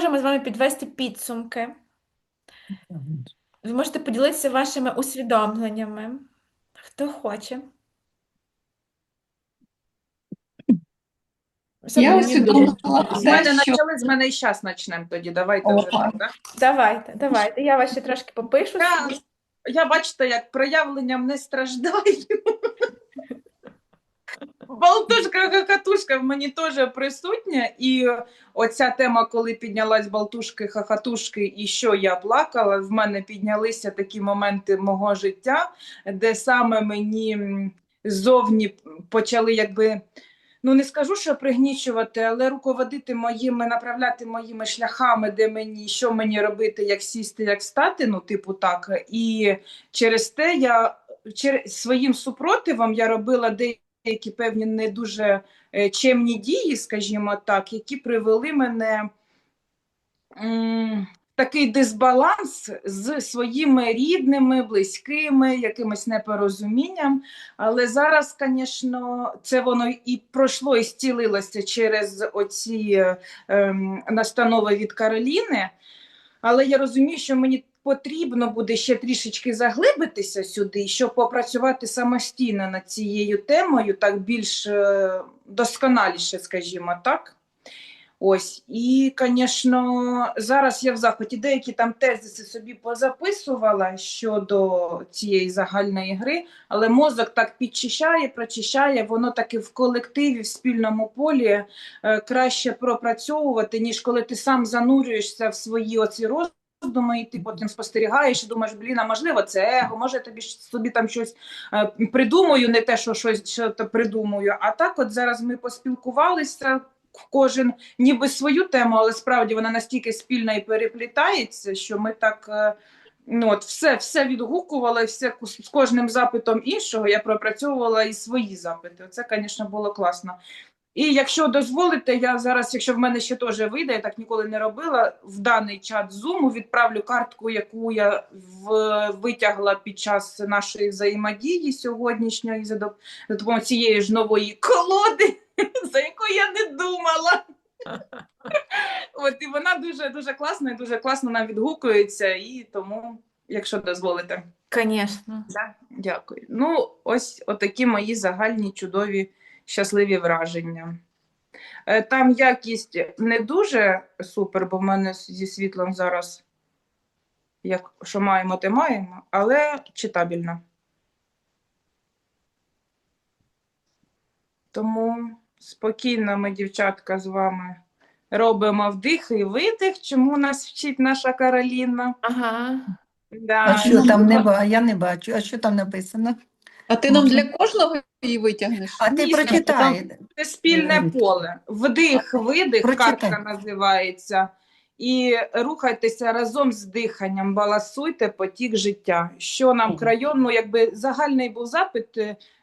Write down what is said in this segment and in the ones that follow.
можемо з вами підвести підсумки. Ви можете поділитися вашими усвідомленнями. Хто хоче? Я мене що почали, з мене і зараз почнемо тоді. Давайте вже так, да? Давайте, давайте. Я вас ще трошки попишу Я, я бачите, як проявленням не страждаю. Балтушка хахатушка в мені теж присутня, і оця тема, коли піднялась балтушки, хахатушки, і що я плакала, в мене піднялися такі моменти мого життя, де саме мені м, ззовні почали якби. Ну, не скажу, що пригнічувати, але руководити моїми, направляти моїми шляхами, де мені, що мені робити, як сісти, як стати, ну, типу, так. І через те я через своїм супротивом я робила деякі певні не дуже е, чемні дії, скажімо так, які привели мене в такий дисбаланс з своїми рідними, близькими, якимось непорозумінням. Але зараз, звісно, це воно і пройшло і зцілилося через оці е, ем, настанови від Кароліни. Але я розумію, що мені потрібно буде ще трішечки заглибитися сюди, щоб попрацювати самостійно над цією темою, так більш е, досконаліше, скажімо так. Ось, і, звісно, зараз я в захваті деякі там тезиси собі позаписувала щодо цієї загальної гри, але мозок так підчищає, прочищає, воно таки в колективі, в спільному полі е, краще пропрацьовувати, ніж коли ти сам занурюєшся в свої оці роздуми, і ти потім спостерігаєш і думаєш, блін, а можливо, це его, може тобі собі там щось е, придумаю, не те, що щось що то придумую. А так, от зараз ми поспілкувалися. Кожен ніби свою тему, але справді вона настільки спільна і переплітається, що ми так е, ну, от все, все відгукувала, і все з кожним запитом іншого я пропрацьовувала і свої запити. Це, звісно, було класно. І якщо дозволите, я зараз, якщо в мене ще теж вийде, я так ніколи не робила, в даний чат Zoom відправлю картку, яку я в, витягла під час нашої взаємодії сьогоднішньої за доп- за допомогою цієї ж нової колоди, за яку я не думала. От і вона дуже дуже класна і дуже класно нам відгукується, і тому, якщо дозволите. Звісно. Да, дякую. Ну, ось отакі мої загальні чудові щасливі враження. Е, Там якість не дуже супер, бо в мене зі світлом зараз, як що маємо, те маємо, але читабельно. Тому спокійно ми, дівчатка, з вами робимо вдих і видих, чому нас вчить наша Кароліна. Ага. Да. А що там не ба... Я не бачу. А що там написано? А ти нам для кожного її витягнеш? А ти Ні, прочитай. Це спільне поле. Вдих, видих, Прочитай. картка називається. І рухайтеся разом з диханням, балансуйте потік життя. Що нам крайон, ну якби загальний був запит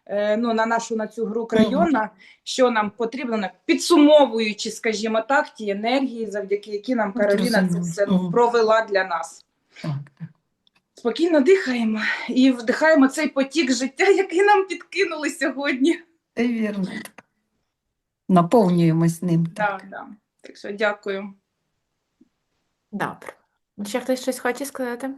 е, ну, на нашу на цю гру крайона, що нам потрібно, підсумовуючи, скажімо так, ті енергії, завдяки які нам Кароліна це зрозуміло. все ну, Мгм. провела для нас. Так, так. Спокійно дихаємо і вдихаємо цей потік життя, який нам підкинули сьогодні. Це вірно. Наповнюємось ним. Так, да. Так що дякую. Добре. Ще хтось щось хоче сказати?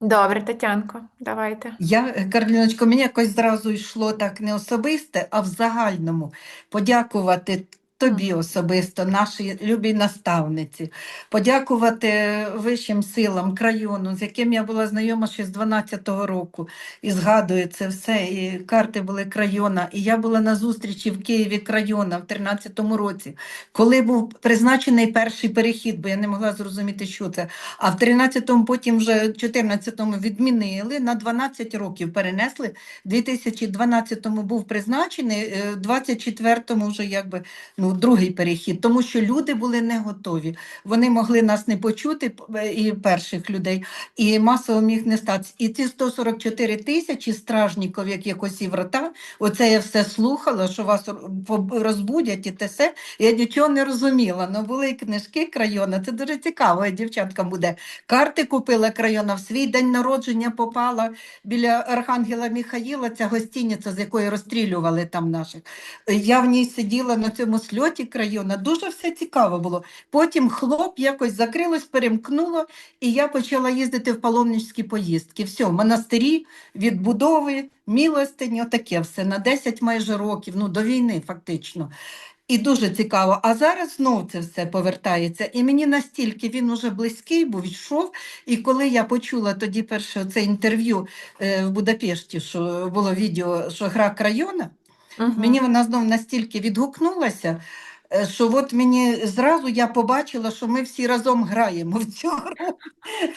Добре, Тетянко, давайте. Я, Карліночко, мені якось зразу йшло так не особисте, а в загальному подякувати тобі особисто, нашій любій наставниці, подякувати вищим силам крайону, з яким я була знайома ще з 12-го року, і згадую це все, і карти були крайона, і я була на зустрічі в Києві крайона в 13-му році, коли був призначений перший перехід, бо я не могла зрозуміти, що це. А в 13-му, потім вже в 14-му відмінили, на 12 років перенесли. В 2012-му був призначений, е, в 24-му вже якби ну, другий перехід, тому що люди були не готові. Вони могли нас не почути, е, і перших людей, і масово міг не статися. І ці 144 тисячі стражників, як якось і врата, оце я все слухала, що вас розбудять і те все. Я нічого не розуміла. Ну були книжки крайона. Це дуже цікаво. і Дівчаткам буде. Карти купила крайона в свій день народження попала біля Архангела Міхаїла, ця гостиниця, з якої розстрілювали там наших. Я в ній сиділа на цьому сльозі. Зльотик району. Дуже все цікаво було. Потім хлоп якось закрилось, перемкнуло, і я почала їздити в паломницькі поїздки. Все, монастирі, відбудови, милостині, отаке все на 10 майже років, ну до війни фактично. І дуже цікаво. А зараз знов це все повертається. І мені настільки він уже близький був, йшов. І коли я почула тоді перше це інтерв'ю е, в Будапешті, що було відео, що гра крайона, Мені вона знов настільки відгукнулася, е, що от мені зразу я побачила, що ми всі разом граємо в цю гру.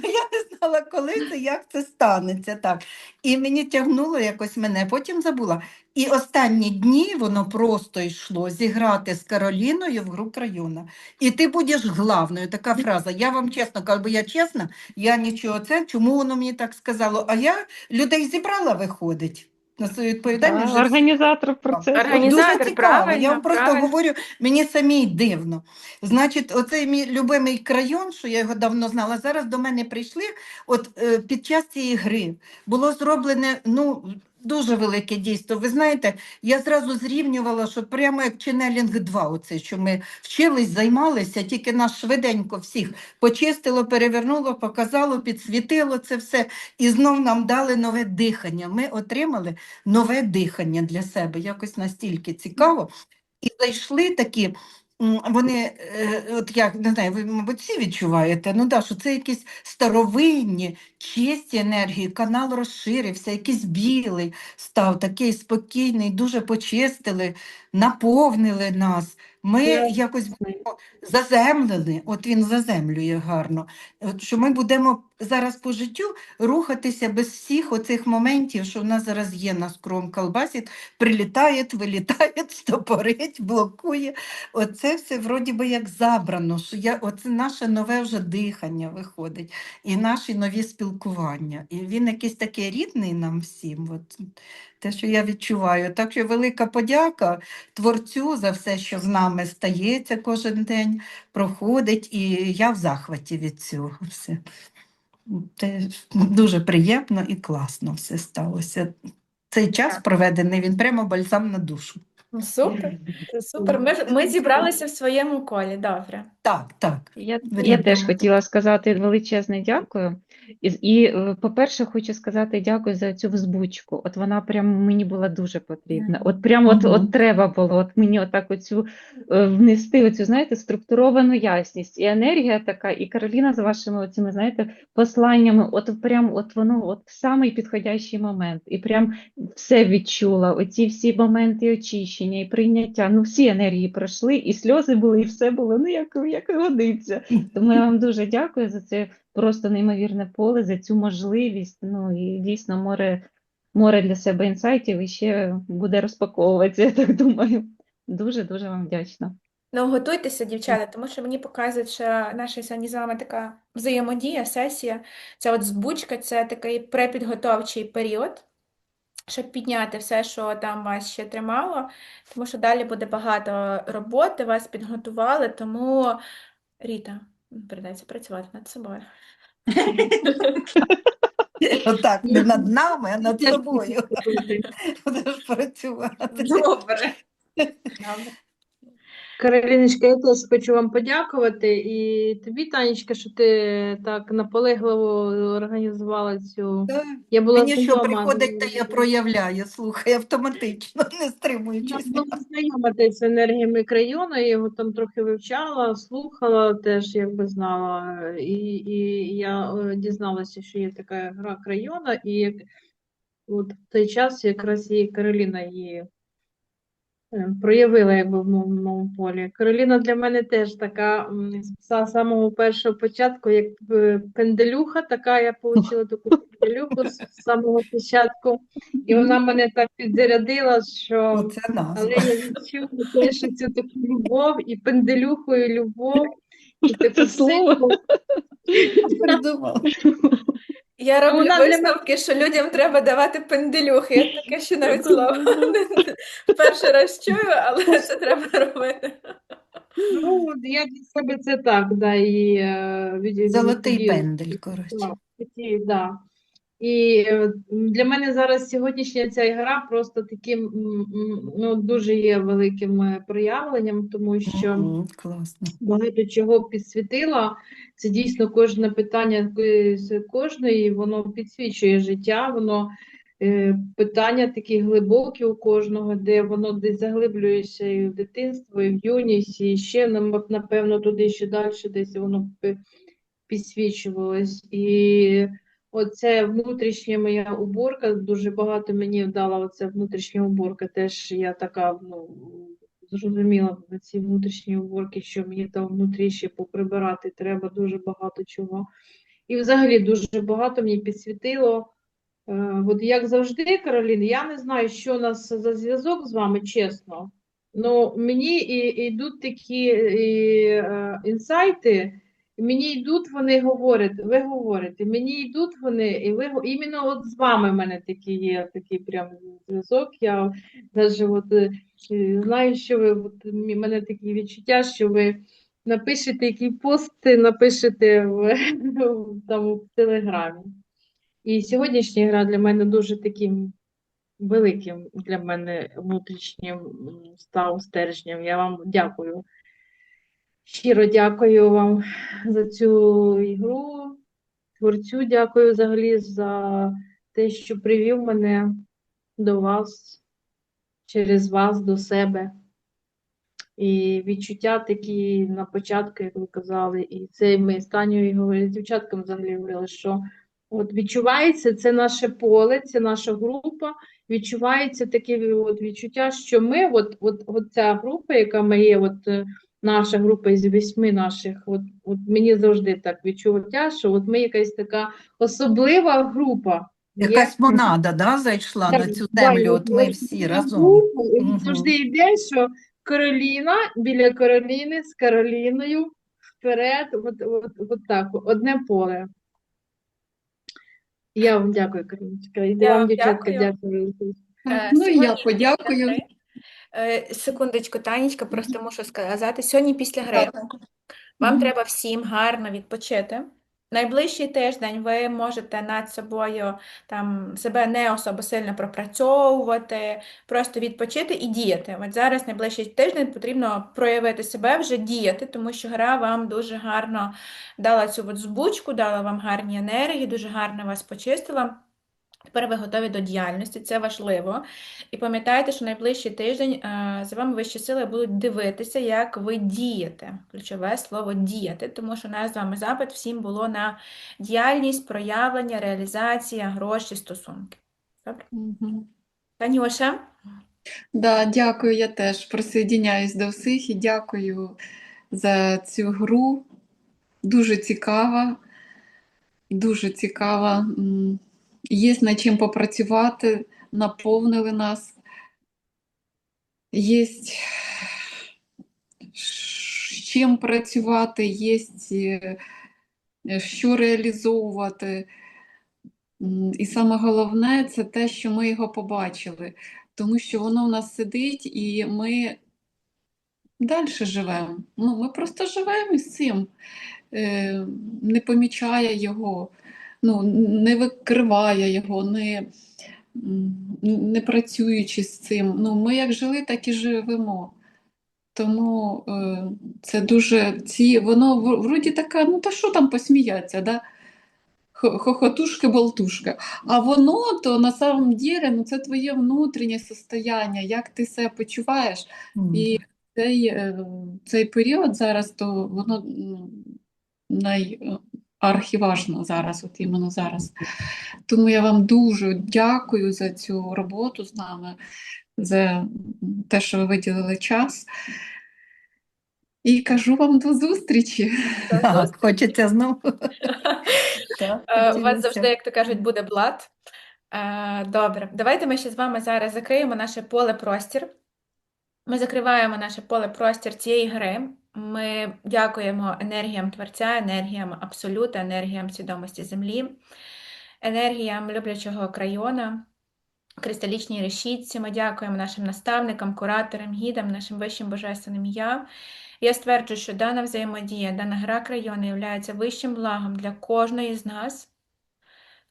Я не знала, коли це, як це станеться. Так. І мені тягнуло якось мене, потім забула. І останні дні воно просто йшло зіграти з Кароліною в гру крайона. І ти будеш главною. Така фраза. Я вам чесно кажу, я чесна, я нічого це, чому воно мені так сказало? А я людей зібрала, виходить. На свою відповідальність. Організатор процесу. Організатор, Дуже цікаво. Я правильно, вам просто правильно. говорю, мені самій дивно. Значить, оцей мій любимий крайон, що я його давно знала, зараз до мене прийшли. От е, під час цієї гри було зроблене ну, дуже велике дійство. Ви знаєте, я зразу зрівнювала, що прямо як Ченелінг 2, оце, що ми вчились, займалися, тільки нас швиденько всіх почистило, перевернуло, показало, підсвітило це все. І знов нам дали нове дихання. Ми отримали нове дихання для себе, якось настільки цікаво. І зайшли такі, вони, е, от як не знаю, ви, мабуть, всі відчуваєте, ну да, що це якісь старовинні, чисті енергії, канал розширився, якийсь білий став, такий спокійний, дуже почистили, наповнили нас. Ми якось будемо заземлили, от він заземлює гарно, от що ми будемо зараз по життю рухатися без всіх оцих моментів, що в нас зараз є, нас кром колбасить, прилітає, вилітає, стопорить, блокує. Оце все вроді би як забрано, що я, оце наше нове вже дихання виходить, і наші нові спілкування. І він якийсь такий рідний нам всім. От, те, що я відчуваю. Так що велика подяка творцю за все, що з нами стається кожен день, проходить, і я в захваті від цього. Все. Це дуже приємно і класно все сталося. Цей час проведений, він прямо бальзам на душу. Ну, Супер, супер. Ми, ми зібралися в своєму колі, добре. Так, так. Я, я теж хотіла сказати величезне дякую. І, і е, по-перше, хочу сказати дякую за цю взбучку. От вона прям мені була дуже потрібна. От прям от, от треба було от мені отак оцю е, внести оцю, знаєте, структуровану ясність. І енергія така, і Кароліна з вашими оцими, знаєте, посланнями, от прям от воно от самий підходящий момент. І прям все відчула. Оці всі моменти очищення і прийняття. Ну, всі енергії пройшли, і сльози були, і все було, ну як, як і годиться. Тому я вам дуже дякую за це просто неймовірне поле, за цю можливість. Ну і дійсно море, море для себе інсайтів і ще буде розпаковуватися, я так думаю. Дуже дуже вам вдячна. Ну, готуйтеся, дівчата, тому що мені показують, що наша сьогодні з вами така взаємодія, сесія. Це от збучка, це такий препідготовчий період, щоб підняти все, що там вас ще тримало, тому що далі буде багато роботи, вас підготували, тому Ріта, прийдеться працювати над собою. Отак, не над нами, а над собою. Будеш працювати. Добре. Кароліночка, я теж хочу вам подякувати і тобі, Танечка, що ти так наполегливо організувала цю. Так. Я була Мені що приходить, та я проявляю, слухай, автоматично, не Я стримуючись. була знайома теж з енергіями крайону, я його там трохи вивчала, слухала, теж якби знала. І, і я е, дізналася, що є така гра крайона, і от в той час якраз і Кароліна її проявила якби в моєму моєму полі. Кароліна для мене теж така з самого першого початку, як е, пенделюха, така я отримала таку пенделюху з самого початку. І вона мене так підзарядила, що Оце назва. але я відчула теж цю таку любов і пенделюху, і любов, і таку Це слово. Я роблю вона для висновки, що людям треба давати пенделюхи. Я таке ще навіть слово перший раз чую, але це треба робити. Ну, от я для себе це так, да, і е, від, Золотий пендель, коротше. Так, такі, да. І е, для мене зараз сьогоднішня ця гра просто таким ну, дуже є великим е, проявленням, тому що Мгм, Класно. багато чого підсвітила. Це дійсно кожне питання з кожної, воно підсвічує життя, воно е, питання такі глибокі у кожного, де воно десь заглиблюється і в дитинство, і в юність, і ще напевно туди ще далі десь воно підсвічувалось. І оце внутрішня моя уборка, дуже багато мені дала оця внутрішня уборка. Теж я така, ну, зрозуміла в цій внутрішній уборці, що мені там внутрі ще поприбирати треба дуже багато чого. І взагалі дуже багато мені підсвітило. Е, От як завжди, Каролін, я не знаю, що у нас за зв'язок з вами, чесно. Ну, мені і, йдуть такі і, е, інсайти, і мені йдуть, вони говорять, ви говорите, мені йдуть вони, і ви іменно от з вами в мене такий є такий прям зв'язок. Я навіть от, е, знаю, що ви от, в мене такі відчуття, що ви напишете який пост, напишете в, там, в Телеграмі. І сьогоднішня гра для мене дуже таким великим для мене внутрішнім став стержнем. Я вам дякую. Щиро дякую вам за цю ігру. Творцю дякую взагалі за те, що привів мене до вас, через вас до себе. І відчуття такі на початку, як ви казали, і це ми з Танею говорили, з дівчатками взагалі говорили, що от відчувається це наше поле, це наша група, відчувається таке от відчуття, що ми, от, от, от ця група, яка ми є, от наша група із восьми наших, от, от мені завжди так відчуття, що от ми якась така особлива група. Є. Якась монада, да, зайшла на цю землю, от ми всі разом. Мгм. завжди йде, що Кароліна біля Кароліни з Кароліною вперед, от, от, от так, одне поле. Я вам дякую, Кароліночка, і Я вам, дівчатка, дякую. дякую. Е, Ну і я подякую. Е, Секундочку, Танечка, просто мушу сказати. Сьогодні після гри вам треба всім гарно відпочити. Найближчий тиждень ви можете над собою там себе не особо сильно пропрацьовувати, просто відпочити і діяти. От зараз найближчий тиждень потрібно проявити себе, вже діяти, тому що гра вам дуже гарно дала цю от збучку, дала вам гарні енергії, дуже гарно вас почистила. Тепер ви готові до діяльності, це важливо. І пам'ятайте, що найближчий тиждень е, за вами вищі сили будуть дивитися, як ви дієте. Ключове слово діяти, тому що у нас з вами запит всім було на діяльність, проявлення, реалізація, гроші, стосунки. Добре? Мгм. Танюша, Да, дякую, я теж присоединяюсь до всіх і дякую за цю гру. Дуже цікава, дуже цікава. Є над чим попрацювати, наповнили нас. Є з чим працювати, є що реалізовувати. І саме головне це те, що ми його побачили, тому що воно в нас сидить, і ми далі живемо. Ну, ми просто живемо із цим, е, не помічає його, ну, не викриває його, не, не працюючи з цим. Ну, ми як жили, так і живемо. Тому е, це дуже ці, воно вроді така, ну та що там посміятися, да? хохотушка-болтушка. А воно то на самом деле, ну це твоє внутрішнє состояння, як ти себе почуваєш. Мгм. І цей, е, цей період зараз, то воно м, найархіважно зараз, от іменно зараз. Тому я вам дуже дякую за цю роботу з нами, за те, що ви виділили час. І кажу вам до зустрічі. Так, хочеться знову. Е, У вас завжди, як то кажуть, буде блат. Е, Добре, давайте ми ще з вами зараз закриємо наше поле-простір. Ми закриваємо наше поле-простір цієї гри. Ми дякуємо енергіям Творця, енергіям Абсолюта, енергіям свідомості Землі, енергіям люблячого крайона, кристалічній решітці. Ми дякуємо нашим наставникам, кураторам, гідам, нашим вищим божественним я. Я стверджую, що дана взаємодія, дана гра крайону є вищим благом для кожної з нас.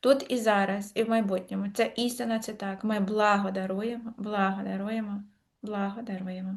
тут і зараз, і в майбутньому. Це істина, це так. Ми благо даруємо, благо даруємо, благо даруємо.